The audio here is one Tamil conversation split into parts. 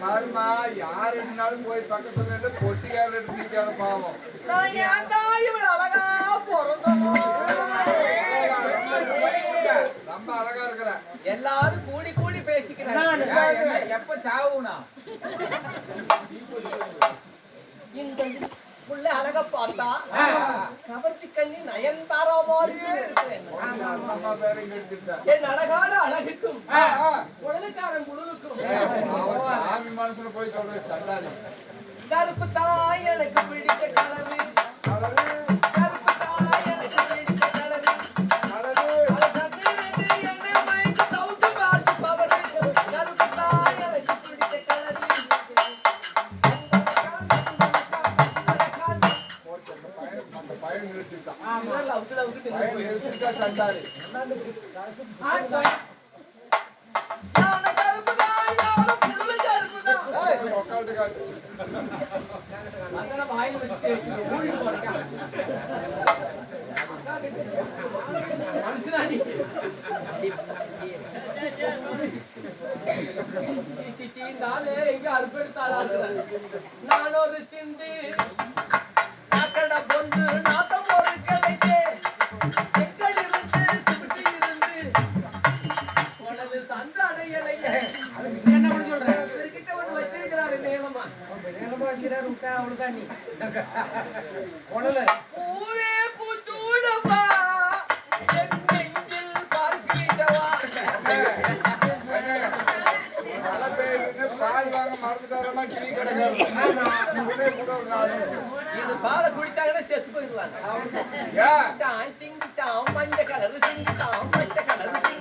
பாருமா யார் இருந்தாலும் போய் பக்கத்துல இருந்து பொட்டிக்காரர் எடுத்து பாவம். நான் ஏன்டா அழகா பிறந்தோம் ரொம்ப அழகா இருக்கிற. எல்லாரும் கூடி கூடி பேசிக்கிறேன். எப்ப சாவுனா? புள்ள அழக பார்த்தா கவர்ச்சி கண்ணி நயன்தாரா மாதிரி என் அழகான அழகுக்கும் குழந்தைக்காரன் குழுவுக்கும் மனசுல போய் சொல்றேன் எனக்கு பிடித்த கலவு கருப்பு கண்டாரு நான் ஒரு சிந்து பொண்ணு பேர் விட்டா அவ்வளவுதான் நீ உணல ஊரே பூத்தூடப்பா இது பால குடித்தாங்கன்னா செத்து போயிடுவாங்க. மஞ்ச கலர் மஞ்ச கலர்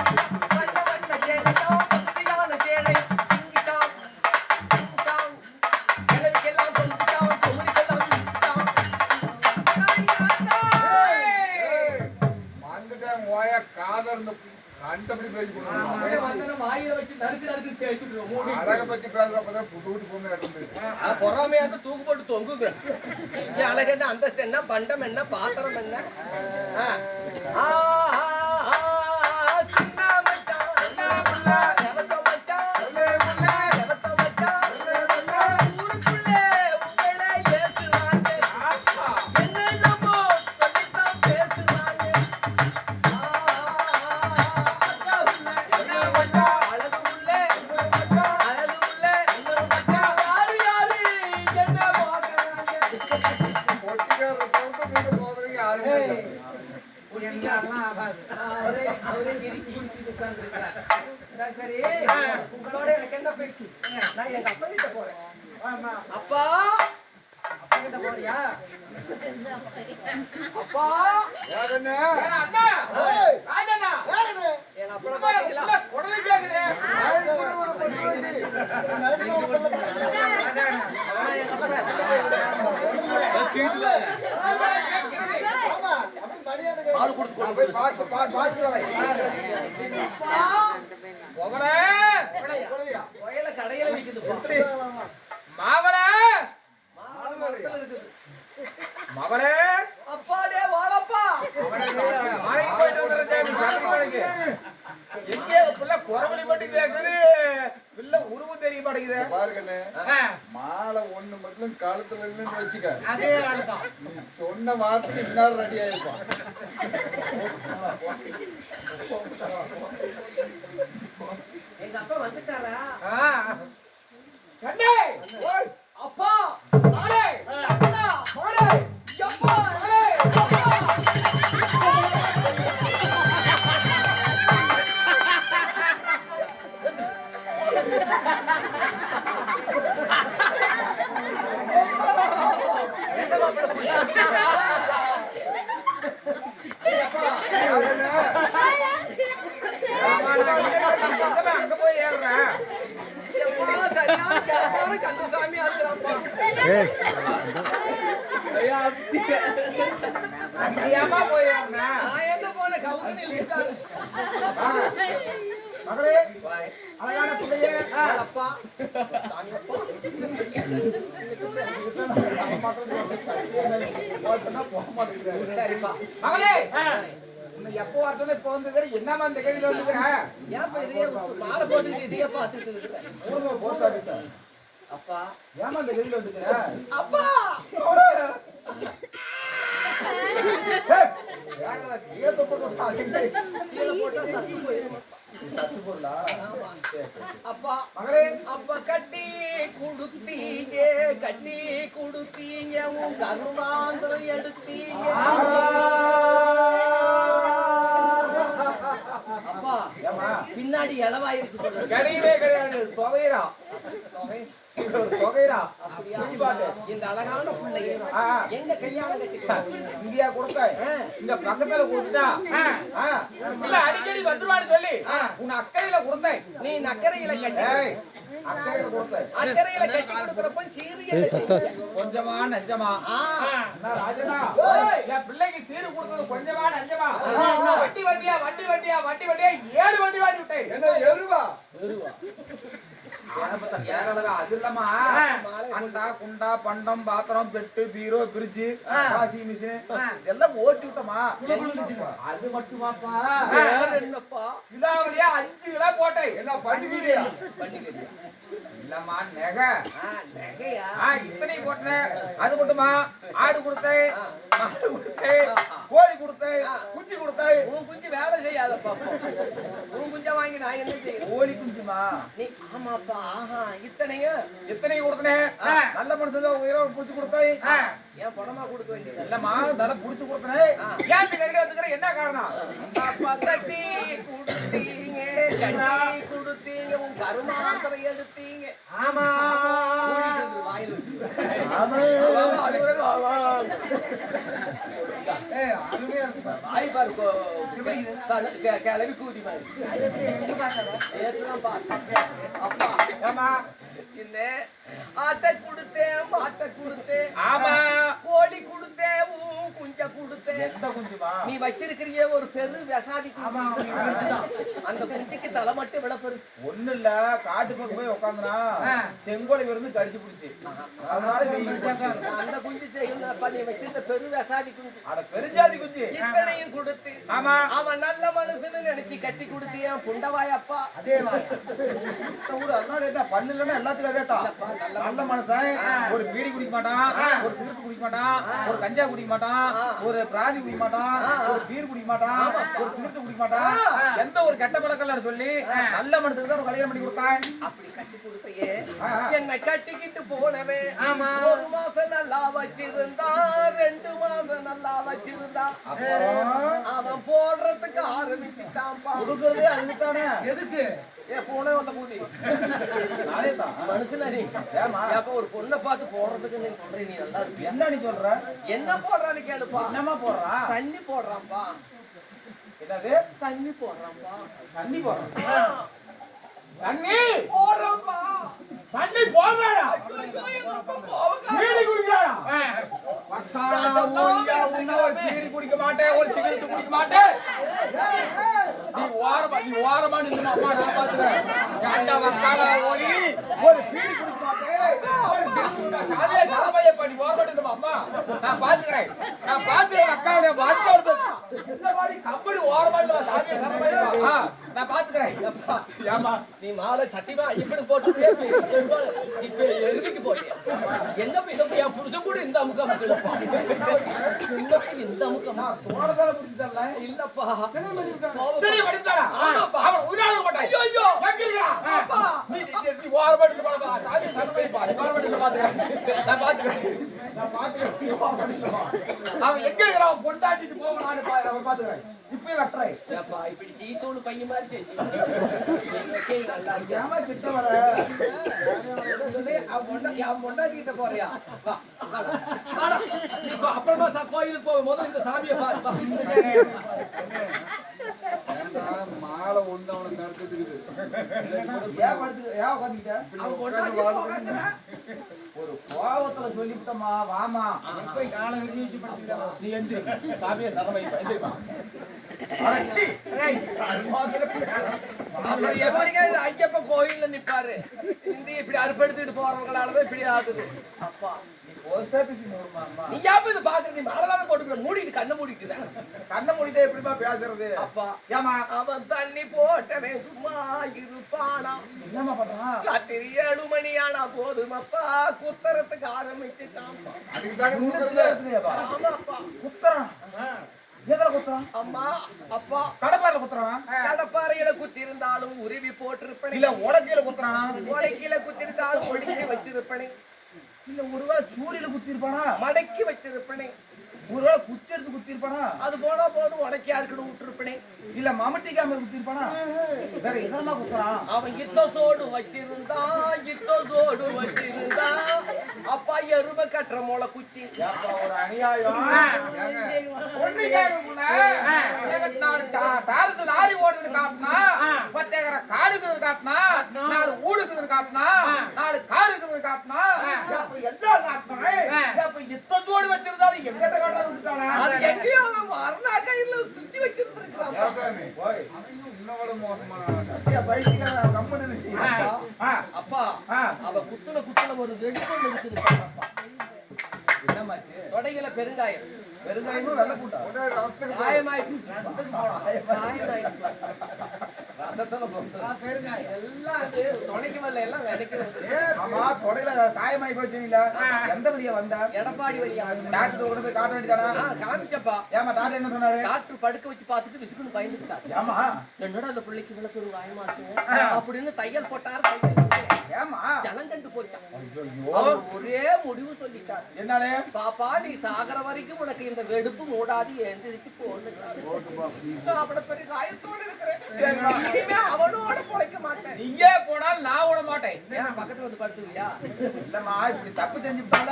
பொறாமையா இருந்து தூக்கு போட்டு தொங்குங்க இங்க அழகு என்ன அந்தஸ்து என்ன பண்டம் என்ன பாத்திரம் என்ன ஆ. ஆ, ஆ, நான் எங்க அப்பா கிட்ட போறேன் ஆமா அப்பா அப்பா கிட்ட போறியா அப்பா யாருன்னு? அண்ணா ராஜண்ணா எங்க அப்பா பாத்தீங்களா உடனே கேக்குது ஆய், ஒரு, ஒரு, பத்து ரூபாய்க்கு. ஆனா எங்க அப்பா பால் கொடுத்து கொண்டு போய் கடையில இருக்குது மகளே அப்பாடே வாழப்பா. நாளைக்கு போயிட்டு வந்துடுறேன் சபரிமலைக்கு எங்கே புள்ள குறவழி மட்டும் கேக்குது? பிள்ளை உருவம் தெரிய மாட்டேங்குது. பாருங்கண்ணே, மாலை ஒண்ணு மட்டும் கழுத்துல இல்லைன்னு வச்சுக்க. அதே சொன்ன வார்த்தைக்கு இன்னார் ரெடி ஆயிருப்பான் எங்க அப்பா வந்துட்டாரா? மகளே அழகான பிள்ளையே அப்பா சரிப்பா மகளே உன்னை எப்போ வரதுன்னு இப்போ வந்துக்கிற என்னமா இந்த கையில வந்துக்கிற ஏன் இப்ப இதையே மாலை இதையே பார்த்துட்டு போஸ்ட் அப்பா. ஏமா இந்த கையில வந்துக்கிற அப்பா. கட்டி குடுத்தீங்க. கட்டி குடுத்தீங்க. உன் எடுத்தீங்க. பின்னாடி இளவாயிருச்சு. கிடையவே கிடையாது இந்த அழகான பிள்ளைய. எங்க கல்யாணம் இந்தியா கொடுத்த இங்க பக்கத்துல கொடுத்தா இல்ல அடிக்கடி வந்துருவான்னு சொல்லி. உன் அக்கறையில கொடுத்தேன். நீ அக்கறையில கொடுத்தேன். அக்கறையில கட்டி கொடுக்கறப்ப சீரிய கொஞ்சமா நஞ்சமா. ராஜனா. என் பிள்ளைக்கு சீரு கொடுத்தது கொஞ்சமா நஞ்சமா? வண்டி வண்டியா வண்டி வண்டியா வண்டி வண்டியா ஏழு வண்டி வாங்கி விட்டேன் என்ன எருவா கேரளா அது இல்லம்மா அண்டா குண்டா பண்டம் பாத்திரம் bed bureau fridge washing machine இதெல்லாம் ஓட்டி விட்டோமா அது மட்டுமாப்பா என்னப்பா அஞ்சு கிலோ போட்டேன் என்ன இல்லம்மா நெகை இத்தனை போட்டேன் அது மட்டுமா ஆடு கொடுத்தேன் மாடு கொடுத்தேன் கோழி கொடுத்தேன் குஞ்சு கொடுத்தேன் உன் குஞ்சு வேலை செய்யாதப்பா. உன் குஞ்ச வாங்கி நான் என்ன செய்யணும் கோழி குஞ்சுமா? நீ ஆமாப்பா. ஆஹா. இத்தனையும் எத்தனை கொடுத்தனேன் நல்ல மனுஷன் உயிரோடு புடிச்சு கொடுத்தேன் ஏன் பணமா கொடுக்க வேண்டியது? இல்லம்மா நல்லா புடிச்சு கொடுத்தனேன் ஏன் வந்துக்கிற என்ன காரணம்? அப்பா கட்டி கொடுத்தீங்க கட்டி கொடுத்தீங்க. உன் ஆமா. கிளவி கூதி மாதிரி. அப்பா, என்ன ஆட்டை கொடுத்தேன் மாட்டை கொடுத்தேன். ஆமா. கோழி கொடுத்தேன் குஞ்ச கொடுத்தேன். நீ வச்சிருக்கிறியே ஒரு பெரு விசாதி. அந்த குஞ்சுக்கு தலை மட்டும் விட பெருசு. ஒண்ணு இல்ல காட்டு போய் உட்காந்துனா செங்கோலை விருந்து கடிச்சு பிடிச்சு. அதனால அந்த குஞ்சு நீ வச்சிருந்த பெரு விசாதி குஞ்சு. அட பெருஞ்சாதி குஞ்சு. இத்தனையும் கொடுத்து ஆமா. அவன் நல்ல மனுஷன்னு நினைச்சு கட்டி கொடுத்தியா புண்டவாயப்பா. அதே மாதிரி. இந்த ஊரு அதனால என்ன? பல்லு இல்லைன்னா எல்லாத்துக்கும் ரேட்டா நல்ல மனுஷன். ஒரு பீடி குடிக்க மாட்டான் ஒரு சிகரெட் குடிக்க மாட்டான் ஒரு கஞ்சா குடிக்க மாட்டான் ஒரு பிராதி குடிக்க மாட்டான் ஒரு பீர் குடிக்க மாட்டான் ஒரு சிகரெட் குடிக்க மாட்டான். எந்த ஒரு கெட்ட பழக்கம் சொல்லி நல்ல மனுஷனுக்கு தான் ஒரு கல்யாணம் பண்ணி கொடுத்தான் அப்படி கட்டி கொடுத்தையே ஆ. என்னை கட்டிக்கிட்டு போனவன் ஒரு மாசம் நல்லா வச்சிருந்தா ரெண்டு மாசம் நல்லா வச்சிருந்தா. அவன் போடுறதுக்கு ஆரம்பிச்சுட்டான்பா எதுக்கு? ஏ போனே வந்த கூடி நானே தான் மனுஷனா நீ? ஏமா அப்ப ஒரு பொண்ணை பார்த்து போடுறதுக்கு நீ சொல்ற நீ நல்லா இருப்பியா? என்ன நீ சொல்ற? என்ன போடுறான்னு கேளுப்பா. என்னமா போடுறா? தண்ணி போடுறான்பா என்னது? தண்ணி போடுறான்பா தண்ணி போடுறான் தண்ணி போடுறான்பா தண்ணி போடுறாடா ஐயோ, எங்க அப்பா போவங்க. பீடி குடிக்கிறாடா வக்காலா ஊரியா உன்ன ஒரு பீடி குடிக்க மாட்டேன் ஒரு சிகரெட் குடிக்க மாட்டேன். நீ ஓரமா நீ ஓரமா நின்னு அம்மா நான் பாத்துக்கிறேன். கண்ட வக்காலா ஓடி ஒரு பீடி குடிக்க மாட்டேன். சாதிய பண்ணி ஓரமா நின்னு அம்மா. நான் பாத்துக்கிறேன். நான் பாத்துக்கிறேன் அக்காவுடைய மாதிரி கம்பெனி ஓரமா இல்ல சாதிய சரமைய ஆ, நான் பாத்துக்கிறேன். ஏமா நீ மாலை சத்தியமா இப்படி போட்டு இப்ப எருமைக்கு போட்டியா? எங்க போய் என் புருஷன் கூட இந்த அமுக்க இந்த அமுக்க அமுக்க நான் தோணதால புடிச்சதல்ல இல்லப்பா. ஆமாப்பா. அவன் ஐயோ ஐயோ. இருக்கா அப்பா. நீ நீ பாருப்பா ஓரமாட்டு பாத்துக்கிறேன். நான் பாத்துக்கிறேன். நான் பாத்துக்கிறேன். நீ ஓரமாட்டு வா. அவன் எங்க இருக்கிறான் பொண்டாட்டிட்டு போவான் நான் பா அவன் பாத்துக்கிறேன் இப்பவே வெட்டுறேன். ஏப்பா இப்படி டீ தூள் பையன் மாதிரி செஞ்சு. எனக்கே நல்லா இருக்கு ஏமா கிட்ட வர? அவன் பொண்டா அவன் பொண்டாட்டிக்கிட்ட போறியா? அப்புறமா கோயிலுக்கு போக முதல்ல இந்த சாமியை பாரு வா. மாலை ஒண்ணு ஏன் ஏன் அவன். ஒரு கோவத்துல சொல்லிவிட்டமா? வாமா. போய் காலை விரிச்சு வச்சு படுத்துக்கிட்டா நீ எந்திரி. சாமியை சரமை எந்திரிப்பா. அப்புறம் எப்படிங்க இது ஐயப்ப கோயில்ல நிப்பாரு? இந்த இப்படி அறுப்படுத்திட்டு போறவங்களாலதான் இப்படி ஆகுது. அப்பா. நீ ஏப்ப இது பாக்குற? நீ மழைதான போட்டுக்கிற? மூடிட்டு கண்ணை மூடிட்டு கண்ண முடித்தே எப்படிமா பேசுறது? அப்பா. ஏமா அவன் தண்ணி போட்டவன் சும்மா இருப்பானா? ராத்திரி ஏழு மணி ஆனா போதும் அப்பா. குத்துறான். அம்மா அப்பா. கடப்பாரில குத்துறான்? கடப்பாறையில குத்தி இருந்தாலும் உருவி போட்டிருப்பேன். இல்ல உடக்கையில குத்துறான்? உடைக்கில குத்தி இருந்தாலும் ஒடிச்சு வச்சிருப்பேனே. இல்ல ஒருவேளை சூரியல குத்தி இருப்பானா மடக்கி வச்சிருப்பேனே. ஒருவேளை குச்சி எடுத்து குத்தி இருப்பானா அது போனா போதும் உடக்கி யாருக்கிட்ட விட்டுருப்பேனே இல்ல மமட்டி கேமரா குத்தி இருப்பானா வேற எதனா குத்துறான்? அவன் இத்த சோடு வச்சிருந்தா இத்த சோடு வச்சிருந்தா அப்பா எருமை கட்டுற மொளை குச்சி. ஒரு அநியாயம். டாருக்கு லாரி ஓடுதுன்னு காட்டினா, பத்து ஏக்கரை காடு இருக்குதுன்னு காட்டினா, நாலு ஊடு இருக்குதுன்னு காட்டினா, நாலு காரு இருக்குதுன்னு காட்டினா, வச்சிருந்தாலும் எங்கிட்ட காட்டாத விட்டுட்டானா? அது எங்கேயோ அவன் கையில சுத்தி வச்சிருந்திருக்கான் மோசமான அப்பா. அவ குத்துன குத்துன ஒரு ரெடி பொண்ணு இருக்குது பாருப்பா. என்னம்மாச்சு? தொடையில பெருங்காயம். பெருங்காயமும் வெள்ளை போட்டு பெருங்காயம் எல்லாம் காயமாயி போச்சுங்களா? எந்த வழியா வந்த? எடப்பாடி வழியா டாக்டர் கொண்டு போய் காட்ட வேண்டியதானா? காமிச்சப்பா ஏம்மா, டாக்டர் என்ன சொன்னாரு? டாக்டர் படுக்க வச்சு பார்த்துட்டு விசுக்குன்னு பயந்துட்டார் ஏம்மா, என்னடா அந்த பிள்ளைக்கு பெரிய காயமாச்சு அப்படின்னு தையல் போட்டாரு தையல் போச்சான் ஐயையோ. அவர் ஒரே முடிவு சொல்லிட்டார் என்னடே பாப்பா நீ சாகர வரைக்கும் உனக்கு இந்த வெடுப்பு மூடாது எழுந்திருச்சு போன்னு அவ்வளவு பெரிய காயத்தோட இருக்கிறேன். சரிம்மா. இனிமே அவனோட பொழைக்க மாட்டேன். நீயே போனால் நான் விட மாட்டேன். பக்கத்துல வந்து படுத்துக்கியா இல்லம்மா இப்படி தப்பு செஞ்சுட்டால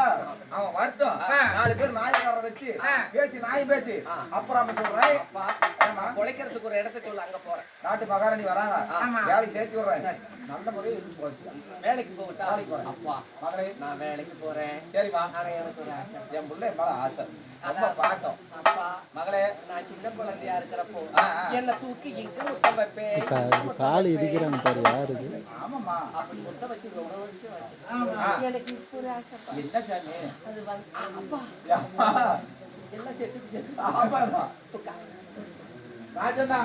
அவன் வருத்தம். நாலு பேர் நாயக்காரரை வச்சு பேசி நாய் பேசி ஆ. அப்புறம் அவன் சொல்றேன் பொழைக்கிறதுக்கு ஒரு இடத்தை சொல்ல அங்க போறேன். நாட்டு மகாராணி வராங்க. வேலைக்கு சேர்த்து விடுறேன். நல்ல முறையில் இருந்து போச்சு. வேலைக்கு போகட்டா. அப்பா மகளே நான் வேலைக்கு போறேன் சரிம்மா ஆனா எனக்கு ஒரு ஆசை. என் பிள்ளை மேல ஆசை ரொம்ப பாசம் அப்பா மகளே நான் சின்ன குழந்தையா இருக்கிறப்போ. என்ன தூக்கி இங்க வைப்பேன் கால் வைப்பேன். இடிக்கிறாங்க பாரு யாரு இது ஆமாம்மா அப்படி முத்தம் வச்சு ரொம்ப வருஷம் ஆச்சு. ஆ. எனக்கு இப்போ ஒரு ஆசைப்பா என்ன சாமி அது அப்பா அம்மா எல்லாம் செத்துக்கு செத்து ஆமாம்மா. ராஜண்ணா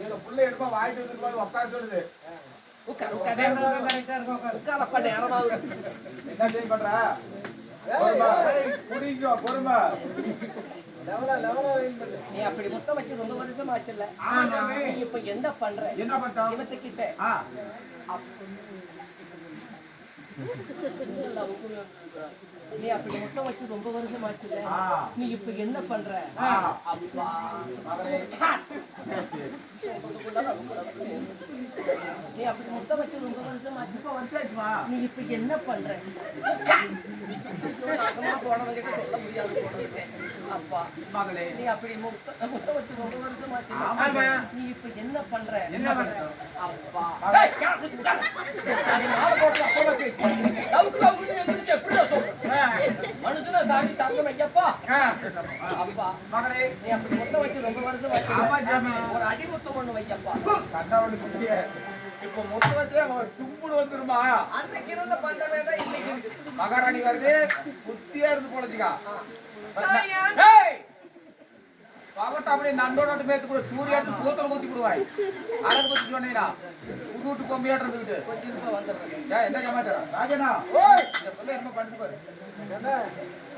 எங்க பிள்ளை எடுப்பா வாங்கிட்டு வந்து உட்கார சொல்லுது உட்காரு, உட்காரு. என்ன பண்ற பொறுமை. குடிங்க பொறுமை நீ அப்படி முத்தம் வச்சு ரொம்ப வருஷம் ஆச்சுல்ல ஆமா, சாமி. நீ இப்ப என்ன பண்ற என்ன ஆ நீ அப்படி முத்தம் வச்சு ரொம்ப வருஷம் ஆச்சுல்ல ஆ. நீ இப்ப என்ன பண்ற ஆ. அப்பா நீ அப்படி முத்தம் வச்சு ரொம்ப வருஷம் ஆச்சு இப்ப வந்தாச்சுமா நீ இப்ப என்ன பண்ற? நாசமா போனவங்க கிட்ட சொல்ல முடியாது. அப்பா மகளே. நீ அப்படி முத்த முத்த வச்சு ரொம்ப வருஷம். நீ இப்ப என்ன பண்ற? என்ன பண்ற? அப்பா. போட்டு. லவுக்கு லவுக்குன்னு எந்திரிச்சு எப்படிடா சொல்ற? மனுஷனா சாமி தங்க வைக்கப்பா? அப்பா. மகளே. நீ அப்படி முத்த வச்சு ரொம்ப வருஷம் ஆமா, ஆச்சு சாமி. ஒரு அடி முத்தம் ஒண்ணு வைக்கப்பா. குட்டிய. இப்ப மொத்தத்தே அவன் தும்புடு வந்துருமா? அன்னைக்கு இருந்த பண்டமே தான் இன்னைக்கு இருக்கு மகாராணி வருது. புத்தியா இருந்து போலச்சுக்கா பகட்ட அப்படியே நண்டோட மேத்து கூட சூரியாட்டு சூத்தல ஊத்தி விடுவாய் அழகு பத்தி சொன்னீங்கன்னா புது வீட்டு கொம்பியாட்டு இருந்துகிட்டு. கொஞ்சம் என்ன சமாச்சாரம்? ராஜனா? இந்த சொல்ல என்ன பண்ணிட்டு பாரு.